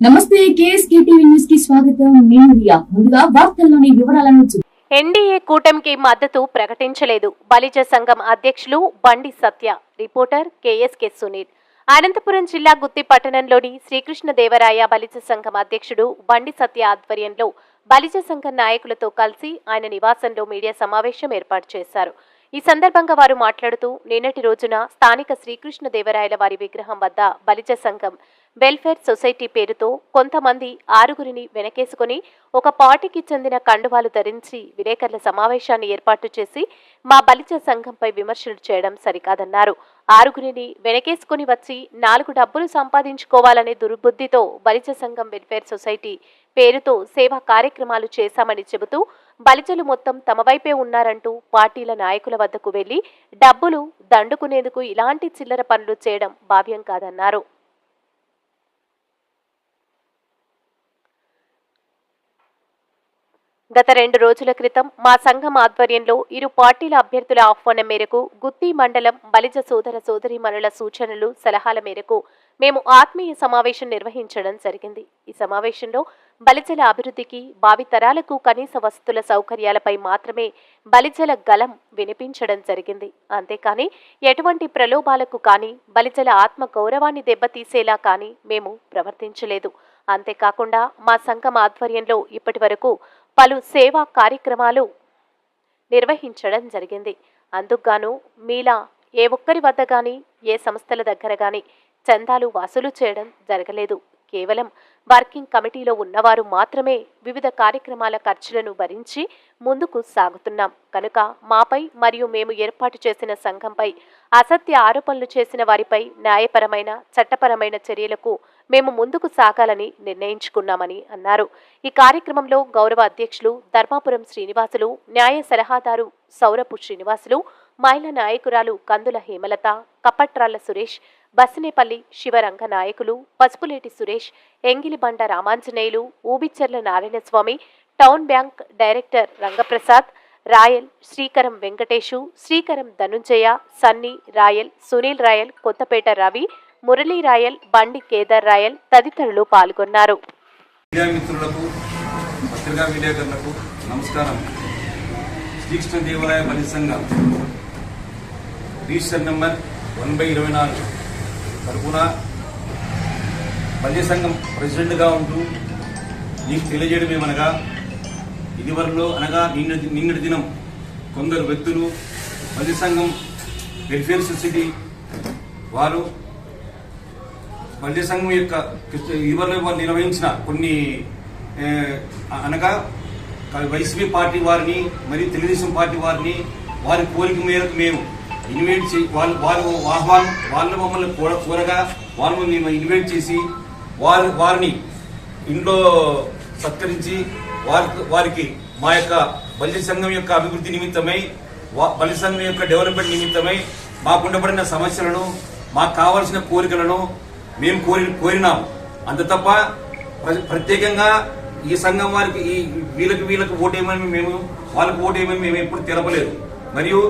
నమస్తే KSK TV న్యూస్కి స్వాగతం. నేను రియా. ముందుగా వార్తల్లోని వివరాలను ఎన్డీఏ కూటమికి మద్దతు ప్రకటించలేదు. బలిజ సంఘం అధ్యక్షులు బండి సత్య రిపోర్టర్ కేఎస్కే సునీల్. అనంతపురం జిల్లా గుత్తి పట్టణంలోని శ్రీకృష్ణదేవరాయ బలిజ సంఘం అధ్యక్షుడు బండి సత్య ఆధ్వర్యంలో బలిజ సంఘం నాయకులతో కలిసి ఆయన నివాసంలో మీడియా సమావేశం ఏర్పాటు చేశారు. ఈ సందర్భంగా వారు మాట్లాడుతూ నిన్నటి రోజున స్థానిక శ్రీకృష్ణదేవరాయల వారి విగ్రహం వద్ద బలిజ సంఘం వెల్ఫేర్ సొసైటీ పేరుతో కొంతమంది ఆరుగురిని వెనకేసుకుని ఒక పార్టీకి చెందిన కండువాలు ధరించి విలేకరుల సమావేశాన్ని ఏర్పాటు చేసి మా బలిజ సంఘంపై విమర్శలు చేయడం సరికాదన్నారు. ఆరుగురిని వెనకేసుకుని వచ్చి నాలుగు డబ్బులు సంపాదించుకోవాలనే దుర్బుద్ధితో బలిజ సంఘం వెల్ఫేర్ సొసైటీ పేరుతో సేవా కార్యక్రమాలు చేశామని చెబుతూ బలిజలు మొత్తం తమ వైపే ఉన్నారంటూ పార్టీల నాయకుల వద్దకు వెళ్ళి డబ్బులు దండుకునేందుకు ఇలాంటి చిల్లర పనులు చేయడం భావ్యం కాదన్నారు. గత రెండు రోజుల క్రితం మా సంఘం ఆధ్వర్యంలో ఇరు పార్టీల అభ్యర్థుల ఆహ్వానం మేరకు గుత్తి మండలం బలిజ సోదర సోదరిమణుల సూచనలు సలహాల మేరకు మేము ఆత్మీయ సమావేశం నిర్వహించడం జరిగింది. ఈ సమావేశంలో బలిజల అభివృద్ధికి భావితరాలకు కనీస వసతుల సౌకర్యాలపై మాత్రమే బలిజల గలం వినిపించడం జరిగింది. అంతేకాని ఎటువంటి ప్రలోభాలకు కానీ బలిజల ఆత్మ గౌరవాన్ని దెబ్బతీసేలా కానీ మేము ప్రవర్తించలేదు. అంతేకాకుండా మా సంఘం ఆధ్వర్యంలో ఇప్పటి వరకు పలు సేవా కార్యక్రమాలు నిర్వహించడం జరిగింది. అందుకుగాను మీలా ఏ ఒక్కరి వద్ద కానీ ఏ సంస్థల దగ్గర కానీ చందాలు వసూలు చేయడం జరగలేదు. కేవలం వర్కింగ్ కమిటీలో ఉన్నవారు మాత్రమే వివిధ కార్యక్రమాల ఖర్చులను భరించి ముందుకు సాగుతున్నాం. కనుక మాపై మరియు మేము ఏర్పాటు చేసిన సంఘంపై అసత్య ఆరోపణలు చేసిన వారిపై న్యాయపరమైన చట్టపరమైన చర్యలకు మేము ముందుకు సాగాలని నిర్ణయించుకున్నామని అన్నారు. ఈ కార్యక్రమంలో గౌరవ అధ్యక్షులు ధర్మాపురం శ్రీనివాసులు న్యాయ సలహాదారు సౌరపు శ్రీనివాసులు మహిళా నాయకురాలు కందుల హేమలత కప్పట్రాళ్ళ సురేష్ బసినేపల్లి శివరంగ నాయకులు Pasupuleti Suresh Engilibanda Ramanjaneyulu Ubicherla Narayanaswamy town bank director Rangaprasad Rayal Srikaram Venkatesh Srikaram Dhanunjaya Sunny Rayal Sunil Rayal Kothapeta Ravi Murali Rayal Bandi Kedar Rayal తదితరులు పాల్గొన్నారు. నమస్కారం. శ్రీకృష్ణ దేవాలయ రిజిస్టర్ నెంబర్ వన్ బై ఇరవై నాలుగు తరపున ప్రెసిడెంట్గా ఉంటూ నీకు తెలియజేయడం ఏమనగా ఇదివరలో అనగా నిన్న నిన్నటి దినం కొందరు వ్యక్తులు మధ్య సంఘం వెల్ఫేర్ సొసైటీ వారు మధ్య సంఘం యొక్క ఇటీవల వారు నిర్వహించిన కొన్ని అనగా వైసీపీ పార్టీ వారిని మరియు తెలుగుదేశం పార్టీ వారిని వారి కోరిక మేరకు మేము ఇన్వైట్ చే వాళ్ళు వారు ఆహ్వానం వాళ్ళు మమ్మల్ని కోర కోరగా వాళ్ళని మేము ఇన్వైట్ చేసి వారు వారిని ఇంట్లో సత్కరించి వారి వారికి మా యొక్క బల్లి సంఘం యొక్క అభివృద్ధి నిమిత్తమై వా- సంఘం యొక్క డెవలప్మెంట్ నిమిత్తమై మాకుండబడిన సమస్యలను మాకు కావాల్సిన కోరికలను మేము కోరి కోరినాం అంత తప్ప ప్ర- ప్రత్యేకంగా ఈ సంఘం వారికి ఈ వీళ్ళకి వీళ్ళకి ఓటేయమని మేము వాళ్ళకి ఓటేయమని మేము ఎప్పుడు తెలపలేదు. మరియు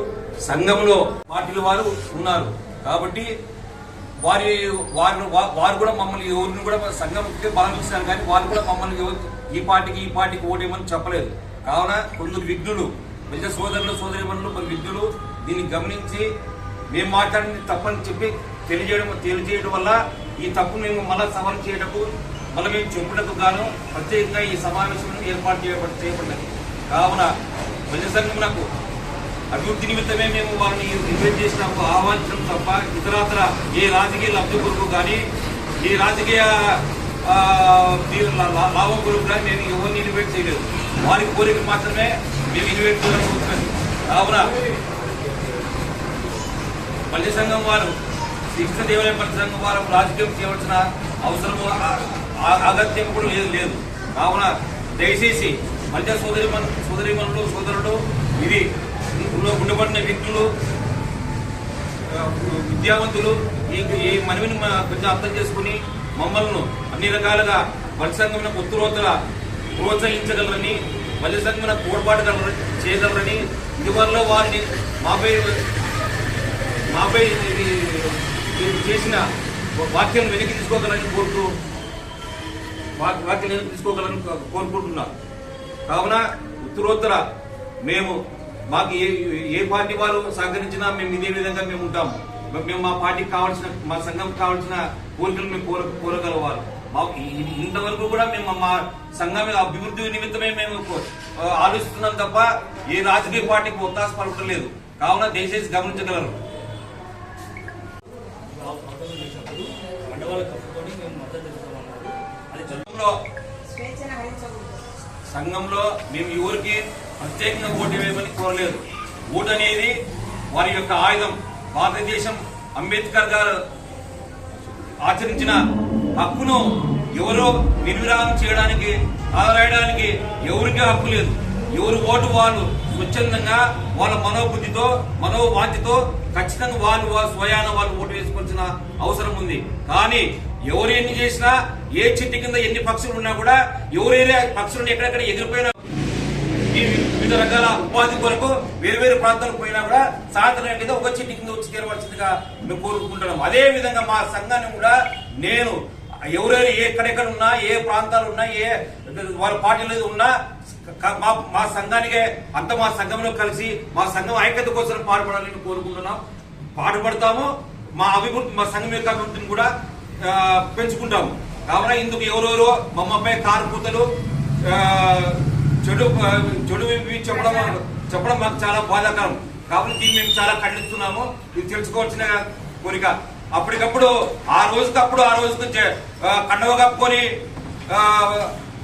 సంఘంలో పార్టీల వారు ఉన్నారు. కాబట్టి వారి వారు వారు కూడా మమ్మల్ని ఎవరిని కూడా సంఘంకి బలం ఇస్తున్నారు కానీ వారు కూడా మమ్మల్ని ఎవరు- ఈ పార్టీకి ఈ పార్టీకి ఓటేమని చెప్పలేదు. కావున కొందరు విఘ్నులు నిజ సోదరులు సోదరిమణులు కొన్ని విఘ్నులు దీన్ని గమనించి మేము మాట్లాడింది తప్పని చెప్పి తెలియజేయడం తెలియజేయడం వల్ల ఈ తప్పు మేము మళ్ళా సవాలు చేయటకు మళ్ళీ మేము చెప్పుటకు గాను ప్రత్యేకంగా ఈ సమావేశం ఏర్పాటు చేయబడి చేయబడినది. కావున ప్రజా సంఘమునకు నాకు అభివృద్ధి నిమిత్తమే మేము వారిని ఇన్వైట్ చేసినప్పుడు ఆహ్వానించడం తప్ప ఇతరత్ర ఏ రాజకీయ లబ్ధి కొరకు కానీ ఏ రాజకీయ లాభం కొరకు కానీ నేను ఎవరిని ఇన్వైట్ చేయలేదు. వారి కోరిక మాత్రమే మేము ఇన్వైట్ చేయడం కావున పల్లె సంఘం వారు శిక్ష దేవాలయ పల్లె సంఘం వారు రాజకీయం చేయవలసిన అవసరము అగత్యం కూడా లేదు లేదు. కావున దయచేసి మధ్య సోదరి సోదరిమణులు సోదరులు ఇది ఇందులో ఉండబడిన వ్యక్తులు విద్యావంతులు ఈ మనవిని కొంచెం అర్థం చేసుకుని మమ్మల్ని అన్ని రకాలుగా పల్లి సంఘం ఉత్తరోత్తర ప్రోత్సహించగలరని మల్లి కోడ్పాటు తోడ్పాటు చేయగలరని ఇదివరలో వారిని మాపై మాపై చేసిన వాక్యం వెనక్కి తీసుకోగలని కోరుతూ వాక్యం వాక్య తీసుకోగలని కోరుకుంటున్నారు. కావున ఉత్తరోత్తర మేము మాకు ఏ ఏ పార్టీ వారు సహకరించినా మేము ఇదే విధంగా మేము ఉంటాము. మేము మా పార్టీకి కావాల్సిన మా సంఘం కావాల్సిన కోరికలు మేము కోర కోరగలవారు. మాకు ఇంతవరకు కూడా మేము మా సంఘం అభివృద్ధి నిమిత్తమే మేము ఆలోచిస్తున్నాం తప్ప ఏ రాజకీయ పార్టీకి ఒత్తాస పలకడం లేదు కావున దయచేసి గమనించగలరు. సంఘంలో మేము ఎవరికి ప్రత్యేకంగా ఓటు వేయమని కోరలేదు. ఓటు అనేది వారి యొక్క ఆయుధం. భారతదేశం అంబేద్కర్ గారు ఆచరించిన హక్కును ఎవరో నిర్విరామం చేయడానికి ఆరాయడానికి ఎవరికీ హక్కు లేదు. ఎవరు ఓటు వాళ్ళు స్వచ్ఛందంగా వాళ్ళ మనోబుద్ధితో మనోవాంతితో ఖచ్చితంగా వాళ్ళు వా- స్వయాన వాళ్ళు ఓటు వేసుకోవాల్సిన అవసరం ఉంది. కానీ ఎవరు ఎన్ని చేసినా ఏ చెట్టు కింద ఎన్ని పక్షులు ఉన్నా కూడా ఎవరైనా పక్షులను ఎక్కడెక్కడ ఎగిరిపోయినా ఈ వివిధ రకాల ఉపాధి కొరకు వేరు వేరు ప్రాంతాలకు పోయినా కూడా సాయంత్రం అనేది ఒక చెట్టు కింద వచ్చి చేరవలసిందిగా మేము కోరుకుంటున్నాం. అదే విధంగా మా సంఘాన్ని కూడా నేను ఎవరెవరు ఎక్కడెక్కడ ఉన్నా ఏ ప్రాంతాలు ఉన్నా ఏ వాళ్ళ పార్టీలు ఉన్నా మా మా సంఘానికే అంత మా సంఘంలో కలిసి మా సంఘం ఐక్యత కోసం పాటుపడాలని కోరుకుంటున్నాం. పాటుపడతాము. మా అభివృద్ధి మా సంఘం యొక్క అభివృద్ధిని కూడా పెంచుకుంటాము. కావున ఇందుకు ఎవరెవరో మమ్మపై కారు కూతలు చెడు చెడు చెప్పడం చెప్పడం మాకు చాలా బాధాకరం. కాబట్టి దీన్ని మేము చాలా ఖండిస్తున్నాము. ఇది తెలుసుకోవాల్సిన కోరిక. అప్పటికప్పుడు ఆ రోజుకప్పుడు ఆ రోజుకు చె- కండవ కప్పుకొని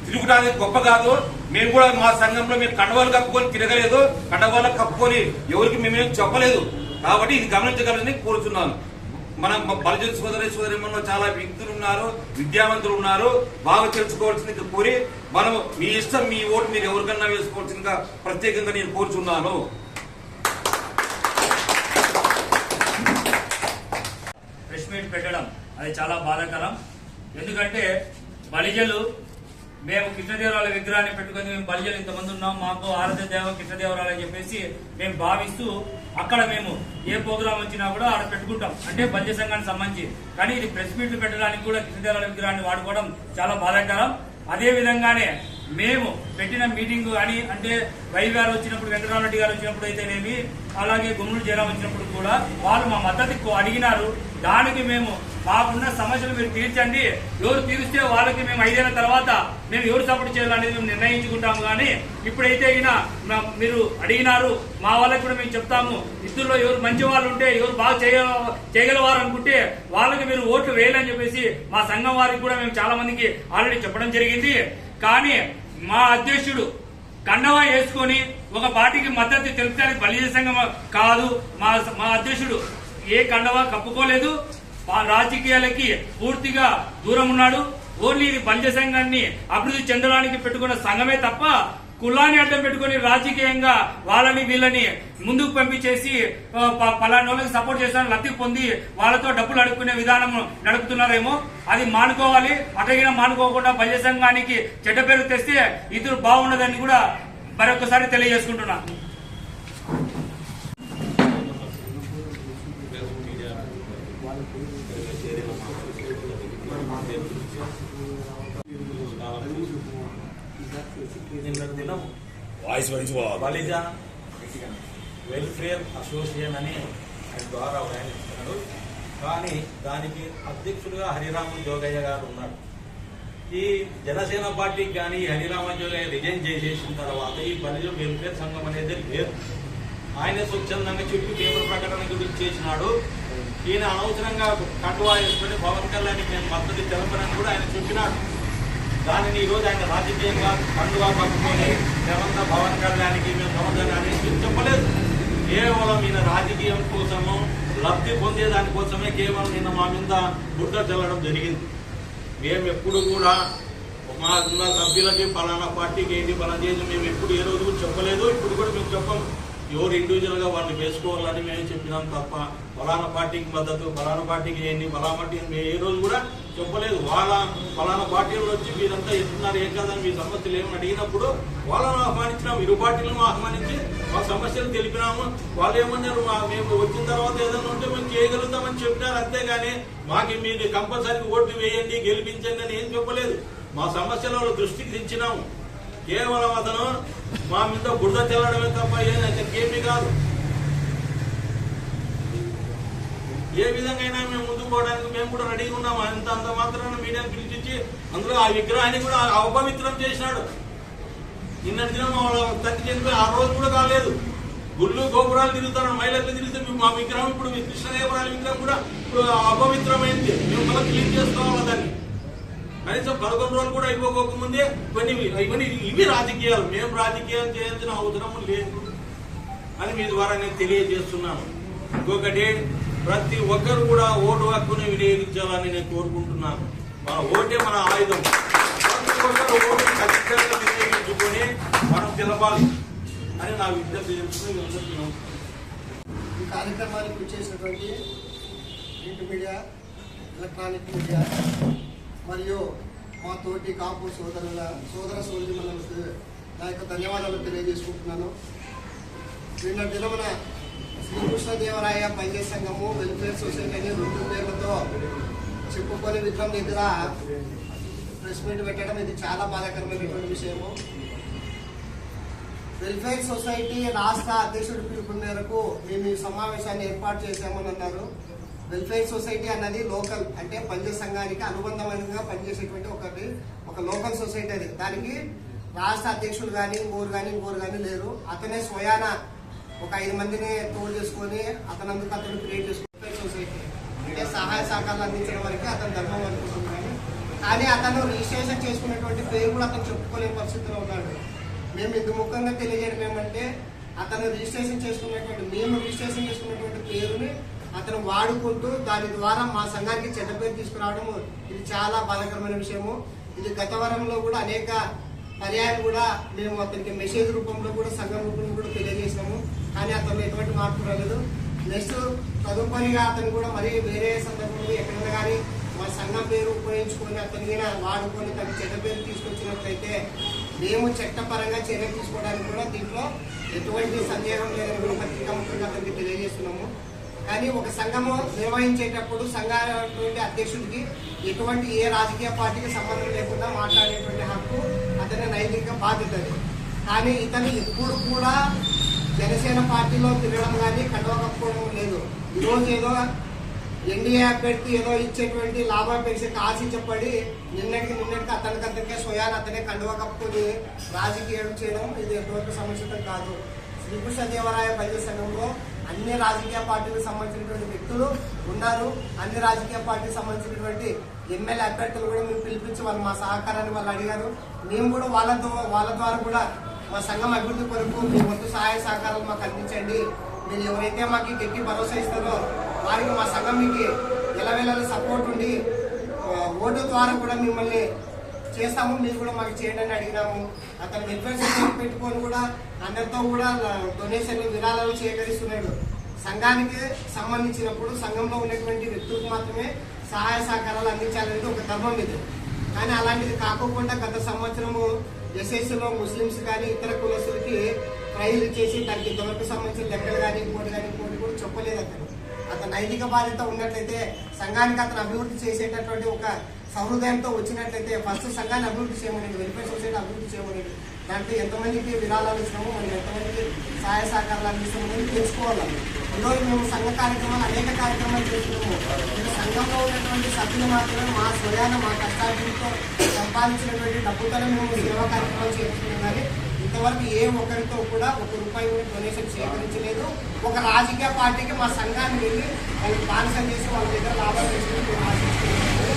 తిరుగుటానికి గొప్ప కాదు. మేము కూడా మా సంఘంలో మేము కండవాలు కప్పుకొని తిరగలేదు. కండవాళ్ళు కప్పుకొని ఎవరికి మేమేం చెప్పలేదు. కాబట్టి ఇది గమనించగలని కోరుతున్నాను మన బలజన్ సోదరి సోదరిమణలో చాలా వ్యక్తులు ఉన్నారు విద్యావంతులు ఉన్నారు బాగా తెలుసుకోవాల్సింది కోరి మనం మీ ఇష్టం మీ ఓటు మీరు ఎవరికన్నా వేసుకోవాల్సిందిగా ప్రత్యేకంగా నేను కోరుచున్నాను. ప్రెస్ మీట్ పెట్టడం అది చాలా బాధాకరం. ఎందుకంటే బలిజలు మేము కృష్ణదేవరాల విగ్రహాన్ని పెట్టుకొని మేము బలిజలు ఇంతమంది ఉన్నాం మాకు ఆరాధ్య దేవ కృష్ణదేవరాలు అని చెప్పేసి మేము భావిస్తూ అక్కడ మేము ఏ ప్రోగ్రాం వచ్చినా కూడా ఆడ పెట్టుకుంటాం. అంటే బల్య సంఘానికి సంబంధించి. కానీ ఇది ప్రెస్ మీట్లు పెట్టడానికి కూడా కృష్ణదేవరాల విగ్రహాన్ని వాడుకోవడం చాలా బాధాకరం. అదే విధంగానే మేము పెట్టిన మీటింగ్ అని అంటే వై గారు వచ్చినప్పుడు వెంకటరామరెడ్డి గారు వచ్చినప్పుడు అయితేనేమి అలాగే గుమ్మడి జయరాం వచ్చినప్పుడు కూడా వాళ్ళు మా మద్దతు అడిగినారు. దానికి మేము మాకున్న సమస్యలు మీరు తీర్చండి. ఎవరు తీరిస్తే వాళ్ళకి మేము ఐదేళ్ళ తర్వాత మేము ఎవరు సపోర్ట్ చేయాలనేది మేము నిర్ణయించుకుంటాము. కానీ ఇప్పుడైతే అయినా మీరు అడిగినారు మా వాళ్ళకి కూడా మేము చెప్తాము. ఇద్దరులో ఎవరు మంచి వాళ్ళు ఉంటే ఎవరు బాగా చేయ చేయగలవారు అనుకుంటే వాళ్ళకి మీరు ఓట్లు వేయాలని చెప్పేసి మా సంఘం వారికి కూడా మేము చాలా మందికి ఆల్రెడీ చెప్పడం జరిగింది. కానీ మా అధ్యక్షుడు కండవా వేసుకొని ఒక పార్టీకి మద్దతు తెలుపుతానికి బలిజ సంఘం కాదు. మా మా అధ్యక్షుడు ఏ కండవా కప్పుకోలేదు. రాజకీయాలకి పూర్తిగా దూరం ఉన్నాడు. ఓన్లీ ఇది బలిజ సంఘాన్ని అభివృద్ధి చెందడానికి పెట్టుకున్న సంఘమే తప్ప కులాన్ని అడ్డం పెట్టుకొని రాజకీయంగా వాళ్ళని వీళ్ళని ముందుకు పంపించేసి పలాని వాళ్ళకి సపోర్ట్ చేస్తాను లబ్ధి పొంది వాళ్ళతో డబ్బులు అడుక్కునే విధానం నడుపుతున్నారేమో అది మానుకోవాలి. అటగిన మానుకోకుండా బల్య సంఘానికి చెడ్డ పేరు తెస్తే ఇద్దరు బాగుండదని కూడా మరొకసారి తెలియజేసుకుంటున్నా. వాయిస్ బలిజ వెల్ఫేర్ అసోసియేషన్ అని ఆయన ద్వారా ఆయన ఇస్తున్నారు కానీ దానికి అధ్యక్షుడిగా హరిరామ జోగయ్య గారు ఉన్నారు. ఈ జనసేన పార్టీకి కానీ హరిరామ జోగయ్య రిజైన్ చేసేసిన తర్వాత ఈ బలిజ వెల్ఫేర్ సంఘం అనేది లేదు. ఆయన స్వచ్ఛందంగా చెప్పి పేపర్ ప్రకటన గురించి చేసినాడు. ఈయన అనవసరంగా కండువా వేసుకొని పవన్ కళ్యాణ్ మద్దతు తెలపనని కూడా ఆయన చెప్పినాడు. దానిని ఈ రోజు ఆయన రాజకీయంగా పండుగ పట్టుకొని రేవంత పవన్ కళ్యాణ్కి మేము సమాధానాన్ని చెప్పలేదు. కేవలం ఈయన రాజకీయం కోసము లబ్ధి పొందేదానికోసమే కేవలం నిన్న మా మీద గుడ్డ చల్లడం జరిగింది. మేము ఎప్పుడు కూడా మా ఉన్న సభ్యులకి పలానా పార్టీకి ఏంటి పలానా చేసి మేము ఎప్పుడు ఏ రోజు కూడా చెప్పలేదు ఇప్పుడు కూడా మేము చెప్పము. ఎవరు ఇండివిజువల్గా వాళ్ళు వేసుకోవాలని మేము చెప్పినాం తప్ప ఫలానా పార్టీకి మద్దతు ఫలానా పార్టీకి ఏంటి ఫలానా పార్టీ మేము ఏ రోజు కూడా చెప్పలేదు. వాళ్ళ ఫలానా పార్టీలు వచ్చి మీరంతా ఎత్తున్నారు ఏం కాదని మీ సమస్యలు ఏమని అడిగినప్పుడు వాళ్ళను ఆహ్వానించినాం ఇరు పార్టీలను ఆహ్వానించి మా సమస్యలు తెలిపినాము. వాళ్ళు ఏమన్నారు? మేము వచ్చిన తర్వాత ఏదైనా ఉంటే మేము చేయగలుగుతామని చెప్పినారు. అంతేగాని మాకు మీరు కంపల్సరీ ఓట్లు వేయండి గెలిపించండి అని ఏం చెప్పలేదు. మా సమస్యల దృష్టికి తెచ్చినాము కేవలం అతను మా మీద బురద తెల్లడమే తప్ప ఏమీ కాదు. ఏ విధంగా మేము ముందుకు పోవడానికి మేము కూడా రెడీగా ఉన్నాము అంత అంత మాత్రాన మీడియాను పిలిపించి అందులో ఆ విగ్రహాన్ని కూడా అపవిత్రం చేసినాడు. నిన్నటి దినం మా తండ్రి ఆ రోజు కూడా కాలేదు. గుళ్ళు గోపురాలు తిరుగుతాను మహిళలు తిరిగితే మా విగ్రహం ఇప్పుడు కృష్ణదేవరాయల విగ్రహం కూడా ఇప్పుడు అపవిత్రమైంది మేము మళ్ళీ క్లీన్ చేసుకోవాలి దాన్ని కనీసం పదకొండు రోజులు కూడా అయిపోకముందే ఇవన్నీ ఇవన్నీ ఇవి రాజకీయాలు. మేము రాజకీయాలు చేయాల్సిన అవసరం లేదు అని మీ ద్వారా నేను తెలియజేస్తున్నాను. ఇంకొకటి ప్రతి ఒక్కరు కూడా ఓటు హక్కుని వినియోగించాలని నేను కోరుకుంటున్నాను. మన ఓటే మన ఆయుధం. ప్రతి ఒక్కరు ఓటు ఖచ్చితంగా వినియోగించుకొని మనం తెలపాలి అని నా విజ్ఞప్తి చేస్తున్నా. మీ అందరికీ నమస్కారం. ఈ కార్యక్రమానికి వచ్చేసినటువంటి ప్రింట్ మీడియా ఎలక్ట్రానిక్ మీడియా మరియు మా తోటి కాపు సోదరుల సోదర సోదరిమణులకు నా యొక్క ధన్యవాదాలు తెలియజేసుకుంటున్నాను. నిన్న దినమున కృష్ణదేవరాయ పంచాయ సంఘము వెల్ఫేర్ సొసైటీ అని రెండు పేర్లతో చెప్పుకొని విగ్రహం దగ్గర ప్రెస్ మీట్ పెట్టడం ఇది చాలా బాధాకరమైనటువంటి విషయము. వెల్ఫేర్ సొసైటీ రాష్ట్ర అధ్యక్షుడి పిలుపు మేరకు మేము ఈ సమావేశాన్ని ఏర్పాటు చేశామని అన్నారు. వెల్ఫేర్ సొసైటీ అన్నది లోకల్ అంటే పంచ సంఘానికి అనుబంధమైనగా పనిచేసేటువంటి ఒకటి ఒక లోకల్ సొసైటీ అది. దానికి రాష్ట్ర అధ్యక్షులు కానీ ఇంకోరు కానీ ఇంకోరు కానీ లేరు. అతనే స్వయాన ఒక ఐదు మందిని తోడు చేసుకొని అతనందుకు అతను క్రియేట్ చేసుకున్న సొసైటీ అంటే సహాయ సహకారాలు అందించడం వరకు అతను ధర్మం అనుకుంటుంది కానీ కానీ అతను రిజిస్ట్రేషన్ చేసుకునేటువంటి పేరు కూడా అతను చెప్పుకోలేని పరిస్థితిలో ఉన్నాడు. మేము ఇందు ముఖ్యంగా తెలియజేయడం ఏమంటే అతను రిజిస్ట్రేషన్ చేసుకున్నటువంటి మేము రిజిస్ట్రేషన్ చేసుకున్నటువంటి పేరుని అతను వాడుకుంటూ దాని ద్వారా మా సంఘానికి చెడ్డ పేరు తీసుకురావడం ఇది చాలా బాధాకరమైన విషయము. ఇది గత వారంలో కూడా అనేక పర్యాయాలు కూడా మేము అతనికి మెసేజ్ రూపంలో కూడా సంఘం రూపంలో కూడా తెలియజేసినాము మార్పు రాలేదు. నెక్స్ట్ తదుపరిగా అతను కూడా మరి వేరే సందర్భంలో ఎక్కడైనా కానీ మా సంఘం పేరు ఉపయోగించుకొని అతని మీద వాడుకొని తన చెడ్డ పేరు తీసుకొచ్చినట్లయితే మేము చట్టపరంగా చర్య తీసుకోవడానికి కూడా దీంట్లో ఎటువంటి సందేహం లేదని కూడా పత్రికాముఖంగా అతనికి తెలియజేస్తున్నాము. కానీ ఒక సంఘము నిర్వహించేటప్పుడు సంఘానికి అధ్యక్షుడికి ఎటువంటి ఏ రాజకీయ పార్టీకి సంబంధం లేకుండా మాట్లాడేటువంటి హక్కు అతని నైతిక బాధ్యత కానీ ఇతను ఎప్పుడు కూడా జనసేన పార్టీలో తిరగడం కానీ కండవ కప్పుకోవడం లేదు. ఈరోజు ఏదో ఎన్డీఏ అభ్యర్థి ఏదో ఇచ్చేటువంటి లాభాపేక్షకు ఆశించబడి నిన్నటికి నిన్నటికి అతనికి అతనికే స్వయాన్ని అతనే కండువ కప్పుకొని రాజకీయం చేయడం ఇది ఎంతవరకు సముచితం కాదు. శ్రీకృష్ణదేవరాయ ప్రజల సంఘంలో అన్ని రాజకీయ పార్టీలకు సంబంధించినటువంటి వ్యక్తులు ఉన్నారు. అన్ని రాజకీయ పార్టీకి సంబంధించినటువంటి ఎమ్మెల్యే అభ్యర్థులు కూడా మేము పిలిపించి వాళ్ళు మా సహకారాన్ని వాళ్ళు అడిగారు. మేము కూడా వాళ్ళ వాళ్ళ ద్వారా కూడా మా సంఘం అభివృద్ధి కొరకు మీ వంతు సహాయ సహకారాలు మాకు అందించండి. మీరు ఎవరైతే మాకు గట్టి భరోసా ఇస్తారో వారికి మా సంఘం మీకు ఎలవేళ సపోర్ట్ ఉండి ఓటు ద్వారా కూడా మిమ్మల్ని చేస్తాము. మీరు కూడా మాకు చేయండి అని అడిగినాము. అతను వెల్ఫేర్ సొసైటీ పెట్టుకొని కూడా అందరితో కూడా డొనేషన్లు విరాళాలు సేకరిస్తున్నాడు సంఘానికి సంబంధించినప్పుడు సంఘంలో ఉన్నటువంటి వ్యక్తులకు మాత్రమే సహాయ సహకారాలు అందించాలనేది ఒక ధర్మం ఇది. కానీ అలాంటిది కాకోకుండా గత సంవత్సరము ఎస్ఎస్లో ముస్లిమ్స్ కానీ ఇతర కులస్తులకి ట్రైలు చేసి దానికి దొరకు సంబంధించిన లెక్కలు కానీ ఇంకోటి కానీ ఇంకోటి కూడా చెప్పలేదు అతను. అతను నైతిక బాధ్యత ఉన్నట్లయితే సంఘానికి అతను అభివృద్ధి చేసేటటువంటి ఒక సహృదయంతో వచ్చినట్లయితే ఫస్ట్ సంఘాన్ని అభివృద్ధి చేయమనేది వెల్ఫేర్ సొసైటీ అభివృద్ధి చేయమనేది దాంట్లో ఎంతమందికి విరాళాలు ఇచ్చినామో మనం ఎంతమందికి సహాయ సహకారాలు అందిస్తామని తెలుసుకోవాలి ఈరోజు మేము సంఘ కార్యక్రమాలు అనేక కార్యక్రమాలు చేస్తున్నాము. సంఘంలో ఉన్నటువంటి సభ్యులు మాత్రమే మా స్వయాన మా కష్టార్జనతో సంపాదించినటువంటి డబ్బుతోనే మేము సేవా కార్యక్రమాలు చేస్తున్నాం కానీ ఇంతవరకు ఏ ఒక్కరితో కూడా ఒక రూపాయి కూడా డొనేషన్ సేకరించలేదు ఒక రాజకీయ పార్టీకి మా సంఘాన్ని వెళ్ళి వాళ్ళు స్పాన్సర్ చేసి వాళ్ళ దగ్గర లాభాలు తీసుకుని మేము ఆశిస్తున్నాము.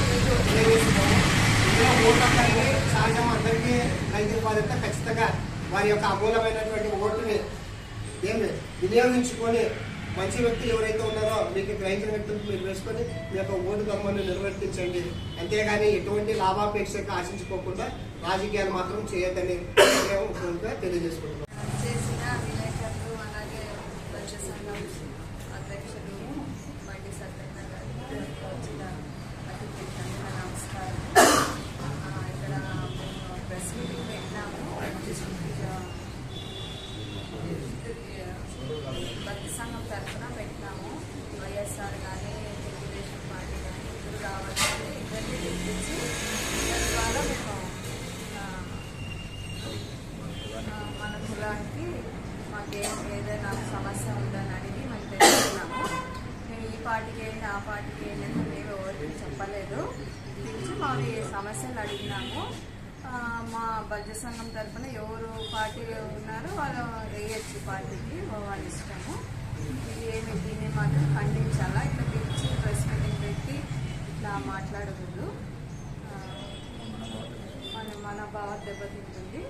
ఇందులో సహజం అందరికీ రైతుల బాధ్యత ఖచ్చితంగా వారి యొక్క అమూలమైనటువంటి ఓటుని ఏమి వినియోగించుకొని మంచి వ్యక్తులు ఎవరైతే ఉన్నారో మీకు గ్రహించిన వ్యక్తులకు మీరు వేసుకొని మీ యొక్క ఓటు ధర్మాన్ని నిర్వర్తించండి అంతేగాని ఎటువంటి లాభాపేక్షకు ఆశించుకోకుండా రాజకీయాలు మాత్రం చేయొద్దని మేము తెలియజేసుకుంటున్నాం చేసిన విలేకరులు అలాగే ప్రజ సంఘం అధ్యక్షులు బండి సత్యన్న గారికి ఇక్కడికి వచ్చిన అతిథులకి అందరికీ నమస్కారం ఆ, ఇక్కడ మేము ప్రెస్ మీటింగ్ పెట్టినాము భక్తి సంఘం తరఫున పెట్టినాము వైఎస్ఆర్ కానీ తెలుగుదేశం పార్టీ కానీ ఇద్దరు రావాలని ఇద్దరిని పిలిపించి దాని ద్వారా మేము తెలుసుకోవడానికి మాకేం ఏదైనా సమస్య ఉందని అడిగి మేము తెలుసుకున్నాము మేము ఈ పార్టీకి ఏంటి ఆ పార్టీకి ఏంటి అని మేము ఎవరికి చెప్పలేదు. పిలిచి మావి సమస్యలు అడిగినాము. మా బడ్జె సంఘం తరఫున ఎవరు పార్టీ ఉన్నారో వాళ్ళు వేయచ్చు పార్టీకి వాళ్ళ ఇష్టము. ఇది ఏమి దీన్ని మాత్రం ఖండించాలా? ఇట్లా పిలిచి ప్రెస్ మీటింగ్ పెట్టి ఇట్లా మాట్లాడకూడదు. మన మన భావ దెబ్బతింటుంది.